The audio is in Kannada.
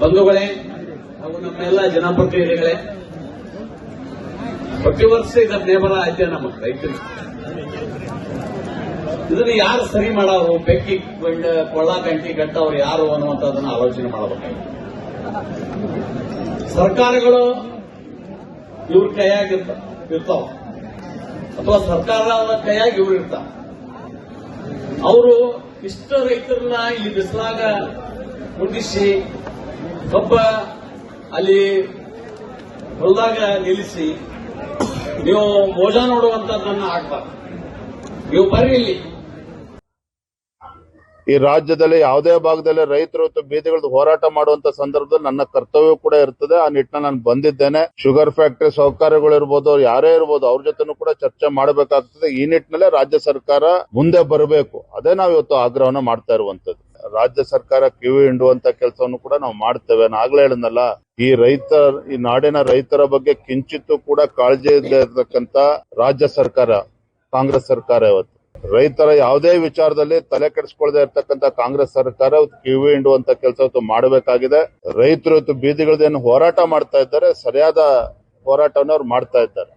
ಬಂಧುಗಳೇ, ಹಾಗೂ ನಮ್ಮೆಲ್ಲ ಜನಪ್ರತಿನಿಧಿಗಳೇ, ಪ್ರತಿ ವರ್ಷ ಇದರ ದೇವರ ಐತೆ ನಮ್ಮ ರೈತರಿಗೆ ಇದನ್ನು ಯಾರು ಸರಿ ಮಾಡೋರು? ಬೆಕ್ಕಿ ಕೊಳ್ಳ ಗಂಟಿ ಕಟ್ಟವರು ಯಾರು ಅನ್ನುವಂಥದ್ದನ್ನ ಆಲೋಚನೆ ಮಾಡಬೇಕಾಗಿದೆ ಸರ್ಕಾರಗಳು ಇವ್ರ ಕೈಯಾಗಿರ್ತಾವ ಇರ್ತಾವ. ಅಥವಾ ಸರ್ಕಾರದ ಕೈಯಾಗಿ ಇವ್ರು ಇರ್ತಾವ. ಅವರು ಇಷ್ಟ ರೈತರನ್ನ ಇಲ್ಲಿ ಬಿಸಿಲಾಗ ಕುಂದಿಸಿ ಕಬ್ಬ ಅಲ್ಲಿ ಹೊಲದಾಗ ನಿಲ್ಲಿಸಿ, ನೀವು ಮೋಜ ನೋಡುವಂತದ್ದನ್ನ ಆಗ್ಬಾರ್ದು. ನೀವು ಬರ್ರಿ ಇಲ್ಲಿ. ಈ ರಾಜ್ಯದಲ್ಲಿ ಯಾವುದೇ ಭಾಗದಲ್ಲಿ ರೈತರು ಬೀದಿಗಳದ್ದು ಹೋರಾಟ ಮಾಡುವಂತ ಸಂದರ್ಭದಲ್ಲಿ ನನ್ನ ಕರ್ತವ್ಯ ಕೂಡ ಇರ್ತದೆ. ಆ ನಿಟ್ಟಿನ ನಾನು ಬಂದಿದ್ದೇನೆ. ಶುಗರ್ ಫ್ಯಾಕ್ಟರಿ ಸೌಕರ್ಯಗಳು ಇರ್ಬೋದು ಯಾರೇ ಇರ್ಬೋದು, ಅವ್ರ ಜೊತೆನೂ ಕೂಡ ಚರ್ಚೆ ಮಾಡಬೇಕಾಗ್ತದೆ. ಈ ನಿಟ್ಟಿನಲ್ಲೇ ರಾಜ್ಯ ಸರ್ಕಾರ ಮುಂದೆ ಬರಬೇಕು. ಅದೇ ನಾವು ಇವತ್ತು ಆಗ್ರಹವನ್ನ ಮಾಡ್ತಾ ಇರುವಂತದ್ದು ರಾಜ್ಯ ಸರ್ಕಾರ ಕಿವಿ ಹಿಂಡುವಂತ ಕೆಲಸವನ್ನು ಕೂಡ ನಾವು ಮಾಡ್ತೇವೆ. ಆಗ್ಲೇ ಹೇಳಿದ್ನಲ್ಲ, ಈ ರೈತ, ಈ ನಾಡಿನ ರೈತರ ಬಗ್ಗೆ ಕಿಂಚಿತ್ತು ಕೂಡ ಕಾಳಜಿ ಇಲ್ಲದೆ ಇರತಕ್ಕಂತ ರಾಜ್ಯ ಸರ್ಕಾರ, ಕಾಂಗ್ರೆಸ್ ಸರ್ಕಾರ ಇವತ್ತು. ರೈತರ ಯಾವುದೇ ವಿಚಾರದಲ್ಲಿ ತಲೆ ಕೆಡಿಸಿಕೊಳ್ಳದೆ ಇರತಕ್ಕಂತ ಕಾಂಗ್ರೆಸ್ ಸರ್ಕಾರ ಕಿವಿ ಹಿಂಡುವಂತ ಕೆಲಸ ಮಾಡಬೇಕಾಗಿದೆ. ರೈತರು ಇವತ್ತು ಬೀದಿಗಳದೇನು ಹೋರಾಟ ಮಾಡ್ತಾ ಇದ್ದಾರೆ, ಸರಿಯಾದ ಹೋರಾಟವನ್ನು ಅವ್ರು ಮಾಡ್ತಾ ಇದ್ದಾರೆ.